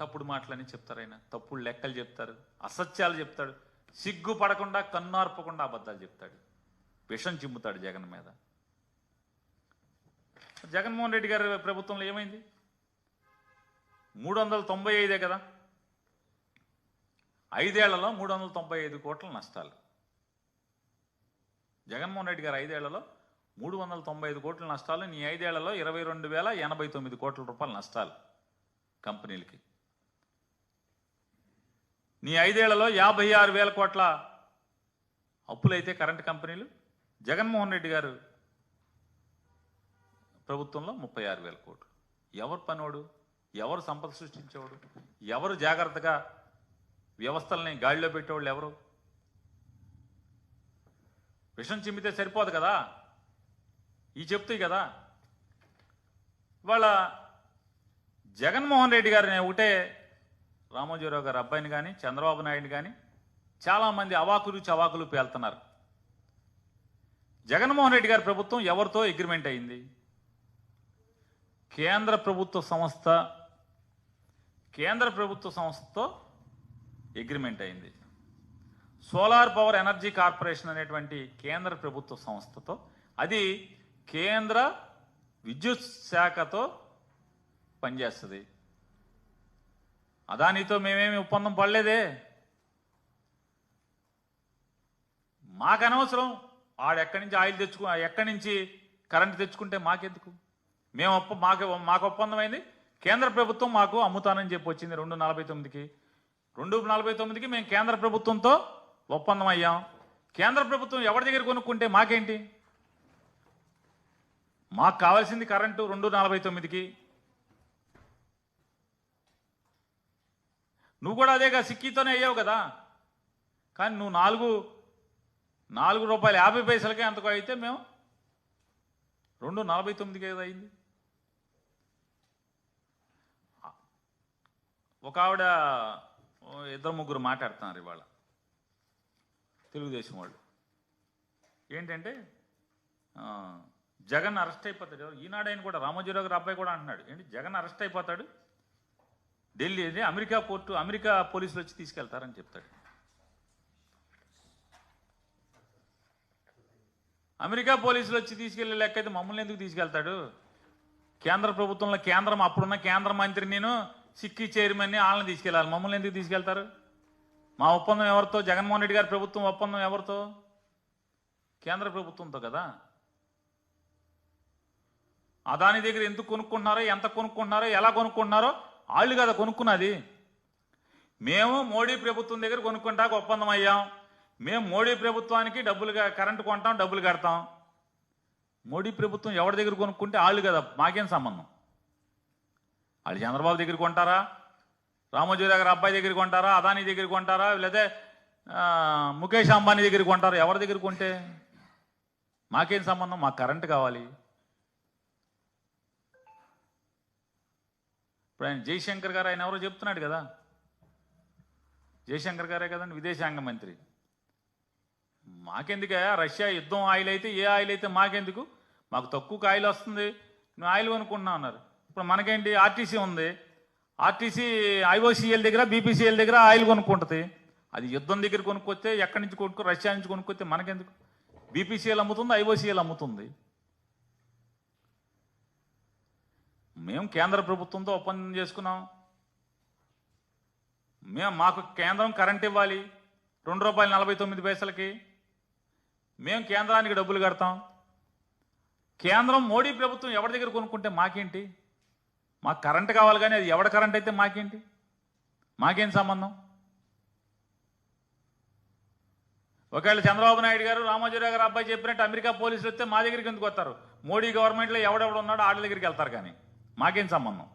తప్పుడు మాటలని చెప్తారు ఆయన. తప్పుడు లెక్కలు చెప్తారు. అసత్యాలు చెప్తాడు. సిగ్గు పడకుండా కన్నార్పకుండా అబద్ధాలు చెప్తాడు. విషం చిమ్ముతాడు జగన్ మీద. జగన్మోహన్ రెడ్డి గారి ప్రభుత్వంలో ఏమైంది? మూడు వందల తొంభై ఐదే కదా. ఐదేళ్ళలో మూడు వందల తొంభై ఐదు కోట్ల నష్టాలు. జగన్మోహన్ రెడ్డి గారు ఐదేళ్ళలో మూడు వందల తొంభై ఐదు కోట్ల నష్టాలు. నీ ఐదేళ్ళలో ఇరవై రెండు వేల ఎనభై తొమ్మిది కోట్ల రూపాయల నష్టాలు కంపెనీలకి. నీ ఐదేళ్ళలో యాభై ఆరు వేల కోట్ల అప్పులైతే కరెంట్ కంపెనీలు. జగన్మోహన్ రెడ్డి గారు ప్రభుత్వంలో ముప్పై ఆరు వేల కోట్లు. ఎవరు పనోడు ఎవరు సంపద సృష్టించేవాడు? ఎవరు జాగ్రత్తగా వ్యవస్థల్ని గాడిలో పెట్టేవాళ్ళు ఎవరు? విషం చిమ్మితే సరిపోదు కదా? ఈ చెప్తాయి కదా? ఇవాళ జగన్మోహన్ రెడ్డి గారిని ఒకటే రామోజీరావు గారి అబ్బాయిని కానీ చంద్రబాబు నాయుడు కానీ చాలామంది అవాకులు చవాకులు పేలుతున్నారు. జగన్మోహన్ రెడ్డి గారి ప్రభుత్వం ఎవరితో అగ్రిమెంట్ అయింది? కేంద్ర ప్రభుత్వ సంస్థ కేంద్ర ప్రభుత్వ సంస్థతో అగ్రిమెంట్ అయింది. సోలార్ పవర్ ఎనర్జీ కార్పొరేషన్ అనేటువంటి కేంద్ర ప్రభుత్వ సంస్థతో అది కేంద్ర విద్యుత్ శాఖతో పనిచేస్తుంది. అదానితో మేమేమి ఒప్పందం పడలేదే? మాకు అనవసరం ఆడెక్కడి నుంచి ఆయిల్ తెచ్చుకు ఎక్కడి నుంచి కరెంట్ తెచ్చుకుంటే మాకెందుకు? మేము ఒప్ప మాకు మాకు ఒప్పందం అయింది కేంద్ర ప్రభుత్వం మాకు అమ్ముతానని చెప్పి వచ్చింది రెండు నలభై తొమ్మిదికి. రెండు నలభై తొమ్మిదికి మేము కేంద్ర ప్రభుత్వంతో ఒప్పందం అయ్యాం కేంద్ర ప్రభుత్వం ఎవరి దగ్గర కొనుక్కుంటే మాకేంటి? మాకు కావాల్సింది కరెంటు రెండు నలభై తొమ్మిదికి. నువ్వు కూడా అదేగా సిక్కీతోనే అయ్యావు కదా. కానీ నువ్వు నాలుగు నాలుగు రూపాయలు యాభై పైసలకే అంతకు అయితే మేము రెండు నలభై తొమ్మిదికి ఏదో అయింది. ఒక ఆవిడ ఇద్దరు ముగ్గురు మాట్లాడుతున్నారు ఇవాళ. తెలుగుదేశం వాళ్ళు. ఏంటంటే జగన్ అరెస్ట్ అయిపోతాడు. ఈనాడైన ఈనాడు ఆయన కూడా రామోజీరావు గారు అబ్బాయి కూడా అంటున్నాడు. ఏంటి జగన్ అరెస్ట్ అయిపోతాడు? ఢిల్లీ అమెరికా పోర్టు అమెరికా పోలీసులు వచ్చి తీసుకెళ్తారని చెప్తాడు. అమెరికా పోలీసులు వచ్చి తీసుకెళ్ళే లెక్క అయితే మమ్మల్ని ఎందుకు తీసుకెళ్తాడు? కేంద్ర ప్రభుత్వంలో కేంద్రం అప్పుడున్న కేంద్ర మంత్రి నేను సిక్కి చైర్మన్ని వాళ్ళని తీసుకెళ్ళాలి. మమ్మల్ని ఎందుకు తీసుకెళ్తారు? మా ఒప్పందం ఎవరితో? జగన్మోహన్ రెడ్డి గారి ప్రభుత్వం ఒప్పందం ఎవరితో? కేంద్ర ప్రభుత్వంతో కదా. అదాని దగ్గర ఎందుకు కొనుక్కుంటున్నారో ఎంత కొనుక్కుంటున్నారో ఎలా కొనుక్కుంటున్నారో వాళ్ళు కదా కొనుక్కున్నది. మేము మోడీ ప్రభుత్వం దగ్గర కొనుక్కుంటాక ఒప్పందం అయ్యాం. మేము మోడీ ప్రభుత్వానికి డబ్బులు కరెంటు కొంటాం డబ్బులు కడతాం. మోడీ ప్రభుత్వం ఎవరి దగ్గర కొనుక్కుంటే వాళ్ళు కదా మాకేం సంబంధం? వాళ్ళు చంద్రబాబు దగ్గర కొంటారా? రామోజీ దగ్గర అబ్బాయి దగ్గర కొంటారా? అదానీ దగ్గర కొంటారా? లేదా ముఖేష్ అంబానీ దగ్గర కొంటారా? ఎవరి దగ్గర కొంటే? మాకేం సంబంధం? మాకు కరెంటు కావాలి. ఇప్పుడు ఆయన జయశంకర్ గారు ఆయన ఎవరో చెప్తున్నాడు కదా. జయశంకర్ గారే కదండి విదేశాంగ మంత్రి. మాకెందుకే? రష్యా యుద్ధం ఆయిల్ అయితే ఏ ఆయిల్ అయితే మాకెందుకు? మాకు తక్కువ ఆయిల్ వస్తుంది. నువ్వు ఆయిల్ కొనుక్కుంటున్నావు అన్నారు. ఇప్పుడు మనకేంటి? ఆర్టీసీ ఉంది. ఆర్టీసీ ఐఓసీఎల్ దగ్గర బీపీసీఎల్ దగ్గర ఆయిల్ కొనుక్కుంటుంది. అది యుద్ధం దగ్గర కొనుక్కొస్తే ఎక్కడి నుంచి కొనుక్కో రష్యా నుంచి కొనుక్కొస్తే మనకెందుకు? బీపీసీఎల్ అమ్ముతుంది ఐఓసీఎల్ అమ్ముతుంది. మేము కేంద్ర ప్రభుత్వంతో ఒప్పందం చేసుకున్నాం. మేము మాకు కేంద్రం కరెంట్ ఇవ్వాలి. రెండు రూపాయలు నలభై తొమ్మిది పైసలకి. మేము కేంద్రానికి డబ్బులు కడతాం. కేంద్రం మోడీ ప్రభుత్వం ఎవరి దగ్గర కొనుక్కుంటే మాకేంటి? మాకు కరెంట్ కావాలి కానీ అది ఎవడ కరెంట్ అయితే మాకేంటి? మాకేం సంబంధం? ఒకవేళ చంద్రబాబు నాయుడు గారు రామోజీరావు గారు అబ్బాయి చెప్పినట్టు అమెరికా పోలీసులు వస్తే మా దగ్గరికి ఎందుకు వస్తారు? మోడీ గవర్నమెంట్లో ఎవడెవడు ఉన్నాడో వాళ్ళ దగ్గరికి వెళ్తారు కానీ. మాకేం సంబంధం?